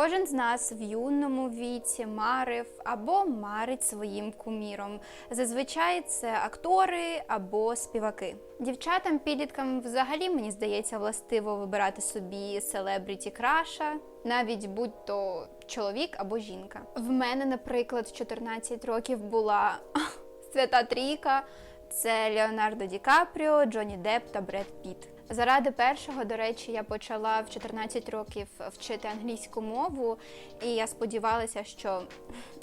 Кожен з нас в юному віці марив або марить своїм куміром. Зазвичай це актори або співаки. Дівчатам, підліткам взагалі мені здається властиво вибирати собі селебріті краша, навіть будь то чоловік або жінка. В мене, наприклад, в 14 років була свята трійка. Це Леонардо Ді Капріо, Джонні Депп та Бред Піт. Заради першого, до речі, я почала в 14 років вчити англійську мову, і я сподівалася, що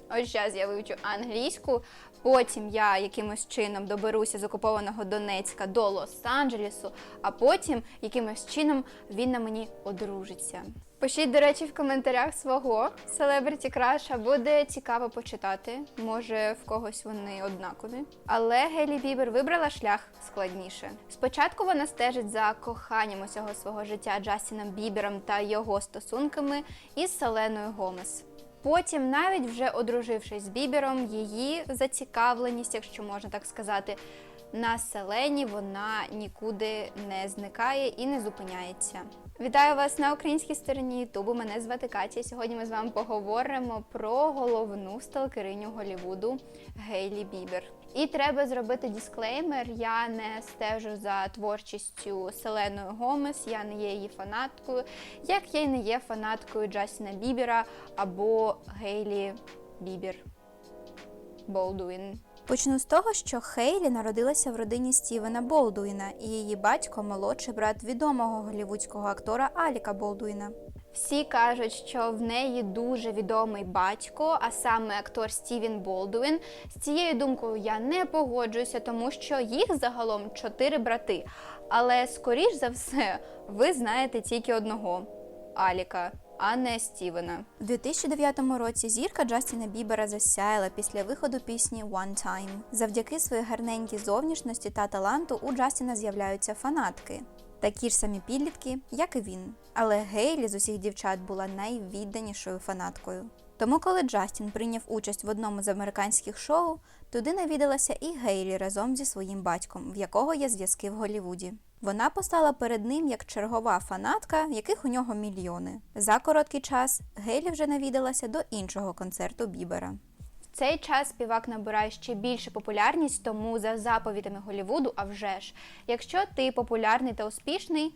ось зараз я вивчу англійську. Потім я якимось чином доберуся з окупованого Донецька до Лос-Анджелесу, а потім якимось чином він на мені одружиться. Пишіть, до речі, в коментарях свого селебриті краша. Буде цікаво почитати. Може, в когось вони однакові. Але Гейлі Бібер вибрала шлях складніше. Спочатку вона стежить за коханням усього свого життя Джастіном Бібером та його стосунками із Селеною Гомес. Потім, навіть вже одружившись з Бібером, її зацікавленість, якщо можна так сказати, на селені вона нікуди не зникає і не зупиняється. Вітаю вас на українській стороні Ютубу. Мене звати Катя. Сьогодні ми з вами поговоримо про головну сталкериню Голівуду Гейлі Бібер. І треба зробити дисклеймер. Я не стежу за творчістю Селеною Гомес, я не є її фанаткою, як я й не є фанаткою Джастіна Бібера або Гейлі Бібер. Болдуін. Почну з того, що Хейлі народилася в родині Стівена Болдуїна, і її батько молодший брат відомого голівудського актора Аліка Болдуїна. Всі кажуть, що в неї дуже відомий батько, а саме актор Стівен Болдуін. З цією думкою я не погоджуюся, тому що їх загалом чотири брати. Але скоріш за все, ви знаєте тільки одного Аліка, а не Стівена. У 2009 році зірка Джастіна Бібера засяяла після виходу пісні One Time. Завдяки своїй гарненькій зовнішності та таланту у Джастіна з'являються фанатки. Такі ж самі підлітки, як і він. Але Гейлі з усіх дівчат була найвідданішою фанаткою. Тому, коли Джастін прийняв участь в одному з американських шоу, туди навідалася і Гейлі разом зі своїм батьком, в якого є зв'язки в Голлівуді. Вона постала перед ним як чергова фанатка, яких у нього мільйони. За короткий час Гейлі вже навідалася до іншого концерту Бібера. В цей час співак набирає ще більше популярність, тому за заповідами Голлівуду, а вже ж, якщо ти популярний та успішний,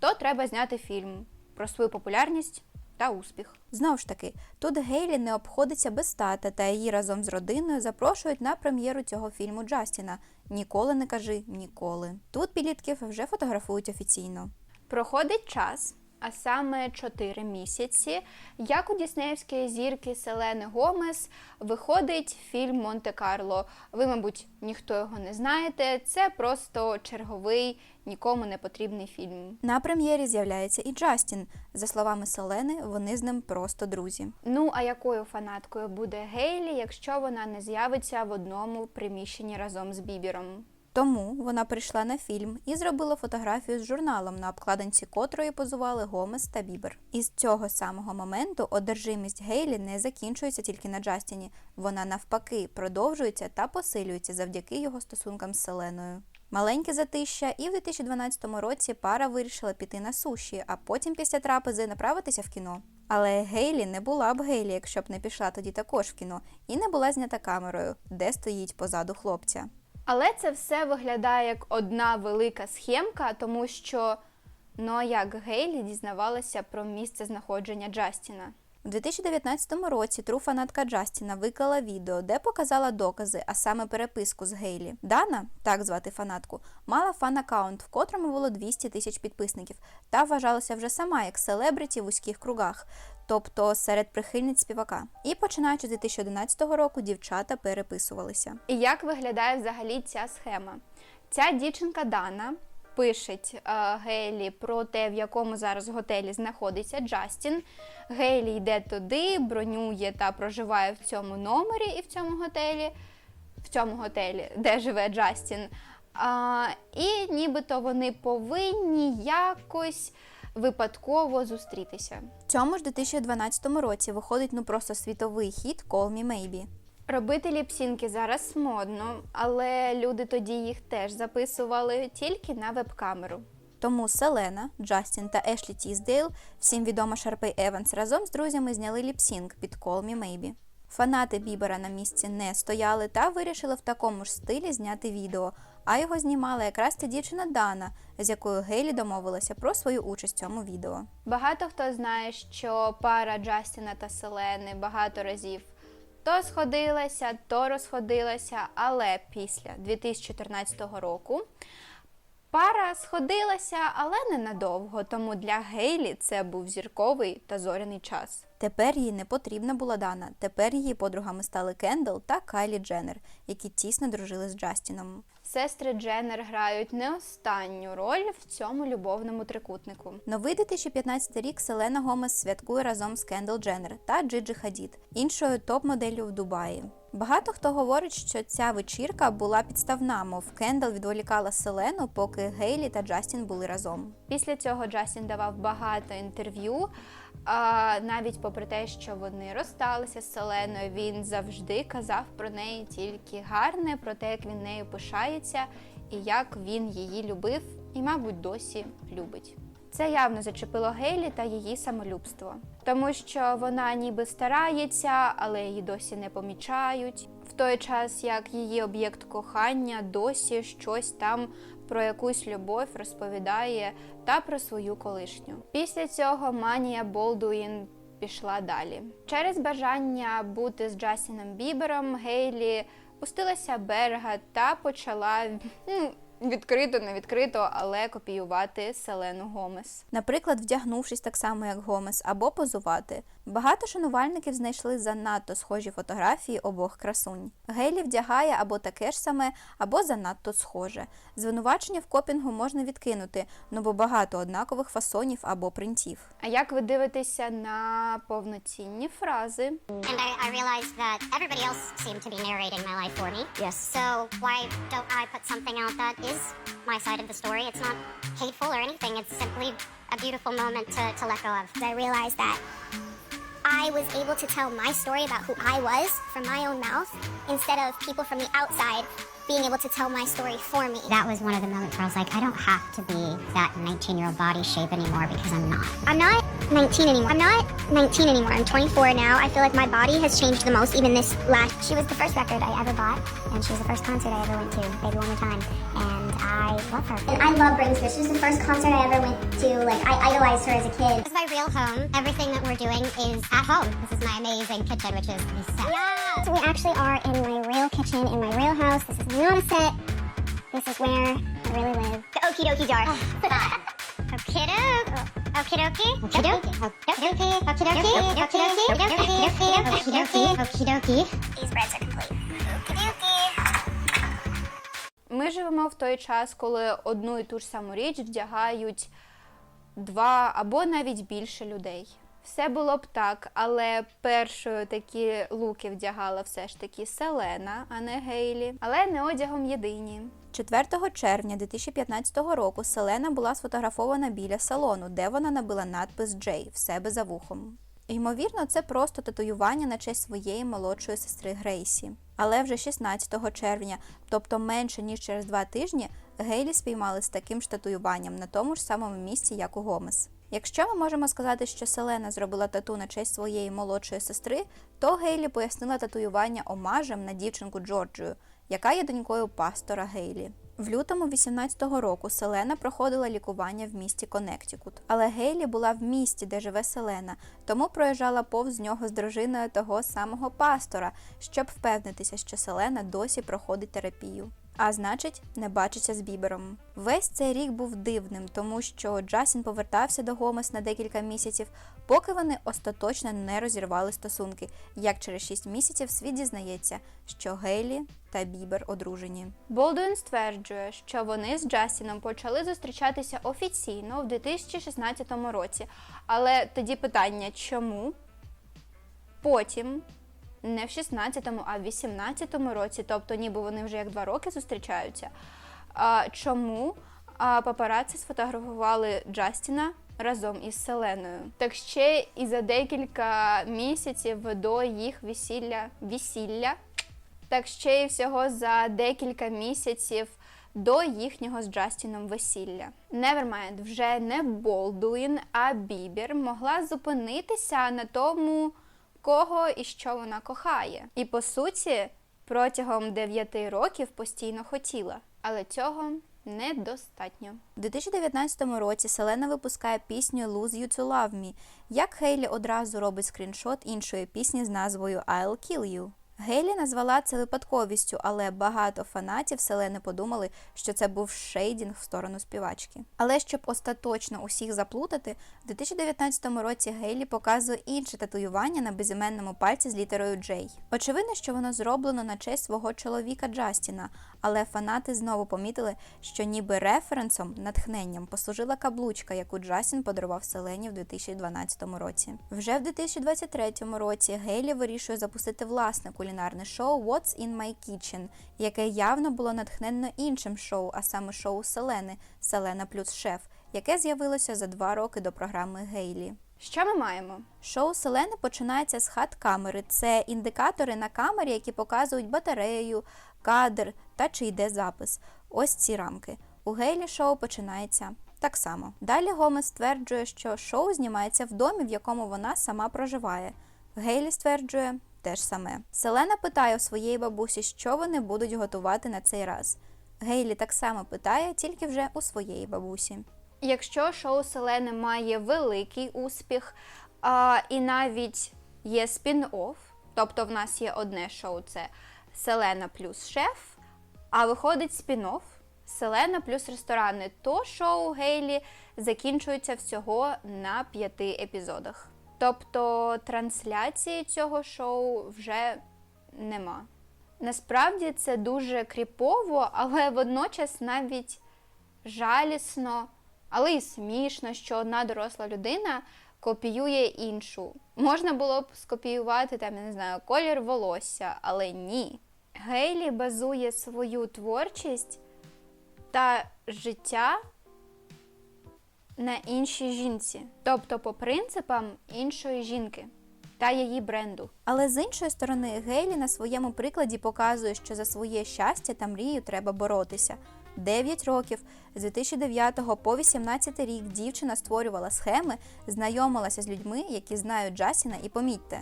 то треба зняти фільм про свою популярність та успіх. Знову ж таки, тут Гейлі не обходиться без тата, та її разом з родиною запрошують на прем'єру цього фільму Джастіна. Ніколи не кажи ніколи. Тут підлітків вже фотографують офіційно. Проходить час, а саме 4 місяці, як у діснеївської зірки Селени Гомес виходить фільм Монте-Карло. Ви, мабуть, ніхто його не знаєте. Це просто черговий, нікому не потрібний фільм. На прем'єрі з'являється і Джастін. За словами Селени, вони з ним просто друзі. Ну а якою фанаткою буде Гейлі, якщо вона не з'явиться в одному приміщенні разом з Бібером? Тому вона прийшла на фільм і зробила фотографію з журналом, на обкладинці котрої позували Гомес та Бібер. І з цього самого моменту одержимість Гейлі не закінчується тільки на Джастіні. Вона навпаки продовжується та посилюється завдяки його стосункам з Селеною. Маленьке затища, і в 2012 році пара вирішила піти на суші, а потім після трапези направитися в кіно. Але Гейлі не була б Гейлі, якщо б не пішла тоді також в кіно, і не була знята камерою, де стоїть позаду хлопця. Але це все виглядає як одна велика схемка, тому що ну а як Гейлі дізнавалася про місце знаходження Джастіна. У 2019 році тру фанатка Джастіна виклала відео, де показала докази, а саме переписку з Гейлі. Дана, так звати фанатку, мала фан-аккаунт, в котрому було 200 тисяч підписників, та вважалася вже сама як селебриті в вузьких кругах, тобто серед прихильниць співака. І починаючи з 2011 року дівчата переписувалися. І як виглядає взагалі ця схема? Ця дівчинка Дана пишеть е, Гейлі про те, в якому зараз готелі знаходиться Джастін. Гейлі йде туди, бронює та проживає в цьому номері і в цьому готелі, в цьому готелі, де живе Джастін. А, і нібито вони повинні якось випадково зустрітися. В цьому ж 2012 році виходить ну просто світовий хіт Call Me Maybe. Робити ліпсінки зараз модно, але люди тоді їх теж записували тільки на веб-камеру. Тому Селена, Джастін та Ешлі Тіздейл, всім відома Шарпей Еванс, разом з друзями зняли ліпсінг під Call Me Maybe. Фанати Бібера на місці не стояли та вирішили в такому ж стилі зняти відео. А його знімала якраз та дівчина Дана, з якою Гейлі домовилася про свою участь в цьому відео. Багато хто знає, що пара Джастіна та Селени багато разів то сходилася, то розходилася, але після 2014 року пара сходилася, але ненадовго, тому для Гейлі це був зірковий та зоряний час. Тепер їй не потрібна була Дана. Тепер її подругами стали Кендал та Кайлі Дженнер, які тісно дружили з Джастіном. Сестри Дженнер грають не останню роль в цьому любовному трикутнику. Новий 2015 рік Селена Гомес святкує разом з Кендал Дженнер та Джиджи Хадід, іншою топ-моделлю в Дубаї. Багато хто говорить, що ця вечірка була підставна, мов Кендал відволікала Селену, поки Гейлі та Джастін були разом. Після цього Джастін давав багато інтерв'ю. А навіть попри те, що вони розсталися з Селеною, він завжди казав про неї тільки гарне, про те, як він нею пишається і як він її любив, і, мабуть, досі любить. Це явно зачепило Гейлі та її самолюбство, тому що вона ніби старається, але її досі не помічають. В той час як її об'єкт кохання досі щось там про якусь любов розповідає та про свою колишню. Після цього Манія Болдуїн пішла далі. Через бажання бути з Джастіном Бібером Гейлі пустилася берега та почала ну, відкрито, не відкрито, але копіювати Селену Гомес. Наприклад, вдягнувшись так само, як Гомес, або позувати. Багато шанувальників знайшли занадто схожі фотографії обох красунь. Гейлі вдягає або таке ж саме, або занадто схоже. Звинувачення в копінгу можна відкинути, ну бо багато однакових фасонів або принтів. А як ви дивитеся на повноцінні фрази? And I, I realized that everybody else seemed to be narrating my life for me. Yes. So why don't I put something out that is my side of the story? It's not hateful or anything. It's simply a beautiful moment to, to let go of. I realized that I was able to tell my story about who I was from my own mouth instead of people from the outside being able to tell my story for me. That was one of the moments where I was like, I don't have to be that 19 year old body shape anymore because I'm not. I'm not 19 anymore. I'm not 19 anymore. I'm 24 now. I feel like my body has changed the most, even this last. She was the first record I ever bought, and she was the first concert I ever went to, Baby One More Time, and I love her. And I love Britney Spears. She was the first concert I ever went to. Like, I idolized her as a kid. This is my real home. Everything that we're doing is at home. This is my amazing kitchen, which is the set. Yeah! So we actually are in my real kitchen, in my real house. This is a set. This is where I really live. The Okie Dokie jar. Okie doke. Okie dokie. Okie dokie. Okie dokie. Okie dokie. Okie dokie. Okie dokie. Okie dokie. These breads are complete. Okie dokie. Ми живемо в той час, коли одну і ту ж саму річ вдягають два або навіть більше людей. Все було б так, але першою такі луки вдягала все ж таки Селена, а не Гейлі. Але не одягом єдині. 4 червня 2015 року Селена була сфотографована біля салону, де вона набила надпис Джей в себе за вухом. Ймовірно, це просто татуювання на честь своєї молодшої сестри Грейсі. Але вже 16 червня, тобто менше ніж через два тижні, Гейлі спіймали з таким ж татуюванням на тому ж самому місці, як у Гомес. Якщо ми можемо сказати, що Селена зробила тату на честь своєї молодшої сестри, то Гейлі пояснила татуювання омажем на дівчинку Джорджію, яка є донькою пастора Гейлі. В лютому 18-го року Селена проходила лікування в місті Коннектикут. Але Гейлі була в місті, де живе Селена, тому проїжджала повз нього з дружиною того самого пастора, щоб впевнитися, що Селена досі проходить терапію. А значить, не бачиться з Бібером. Весь цей рік був дивним, тому що Джасін повертався до Гомес на декілька місяців, поки вони остаточно не розірвали стосунки. Як через 6 місяців світ дізнається, що Гейлі та Бібер одружені. Болдуін стверджує, що вони з Джастіном почали зустрічатися офіційно в 2016 році. Але тоді питання, чому? Потім, не в 16-му, а в 18-му році, тобто ніби вони вже як два роки зустрічаються. А, чому а, папараці сфотографували Джастіна разом із Селеною? Так ще і за декілька місяців до їх весілля, весілля так ще й всього за декілька місяців до їхнього з Джастіном весілля. Nevermind, вже не Болдуін, а Бібер могла зупинитися на тому, кого і що вона кохає. І по суті, протягом 9 років постійно хотіла, але цього недостатньо. У 2019 році Селена випускає пісню Lose You to Love Me, як Хейлі одразу робить скріншот іншої пісні з назвою I'll Kill You. Гейлі назвала це випадковістю, але багато фанатів Селени подумали, що це був шейдінг в сторону співачки. Але щоб остаточно усіх заплутати, в 2019 році Гейлі показує інше татуювання на безіменному пальці з літерою J. Очевидно, що воно зроблено на честь свого чоловіка Джастіна, але фанати знову помітили, що ніби референсом, натхненням послужила каблучка, яку Джастін подарував Селені в 2012 році. Вже в 2023 році Гейлі вирішує запустити власне кулінарне шоу What's in My Kitchen, яке явно було натхненно іншим шоу, а саме шоу Селени Селена плюс шеф, яке з'явилося за два роки до програми Гейлі. Що ми маємо? Шоу Селени починається з хат-камери. Це індикатори на камері, які показують батарею, кадр та чи йде запис. Ось ці рамки. У Гейлі шоу починається так само. Далі Гомес стверджує, що шоу знімається в домі, в якому вона сама проживає. Гейлі стверджує те ж саме. Селена питає у своєї бабусі, що вони будуть готувати на цей раз. Гейлі так само питає, тільки вже у своєї бабусі. Якщо шоу Селени має великий успіх, а, і навіть є спін-офф, тобто в нас є одне шоу це Селена плюс шеф, а виходить спін-офф Селена плюс ресторани, то шоу Гейлі закінчується всього на п'яти епізодах. Тобто трансляції цього шоу вже нема. Насправді це дуже кріпово, але водночас навіть жалісно, але й смішно, що одна доросла людина копіює іншу. Можна було б скопіювати там, я не знаю, колір волосся, але ні. Гейлі базує свою творчість та життя на іншій жінці, тобто по принципам іншої жінки та її бренду. Але з іншої сторони, Гейлі на своєму прикладі показує, що за своє щастя та мрію треба боротися. 9 років з 2009 по 18 рік дівчина створювала схеми, знайомилася з людьми, які знають Джасіна, і помітьте.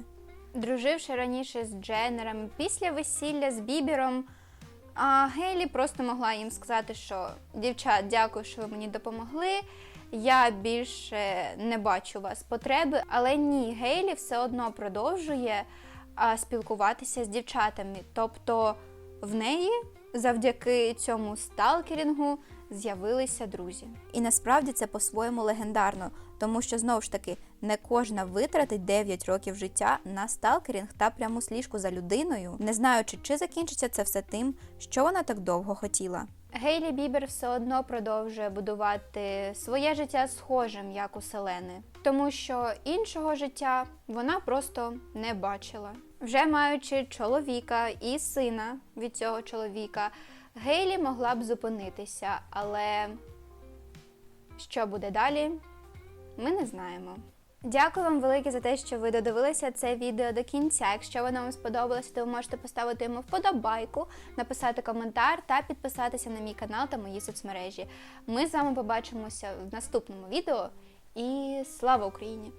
Друживши раніше з Дженнером, після весілля з Бібером, а Гейлі просто могла їм сказати, що дівчат, дякую, що ви мені допомогли. Я більше не бачу у вас потреби, але ні, Гейлі все одно продовжує спілкуватися з дівчатами. Тобто в неї завдяки цьому сталкерінгу з'явилися друзі. І насправді це по-своєму легендарно, тому що знову ж таки не кожна витратить 9 років життя на сталкерінг та пряму сліжку за людиною, не знаючи, чи закінчиться це все тим, що вона так довго хотіла. Гейлі Бібер все одно продовжує будувати своє життя схожим, як у Селени, тому що іншого життя вона просто не бачила. Вже маючи чоловіка і сина від цього чоловіка, Гейлі могла б зупинитися, але що буде далі, ми не знаємо. Дякую вам велике за те, що ви додивилися це відео до кінця. Якщо воно вам сподобалося, то ви можете поставити йому вподобайку, написати коментар та підписатися на мій канал та мої соцмережі. Ми з вами побачимося в наступному відео. І слава Україні!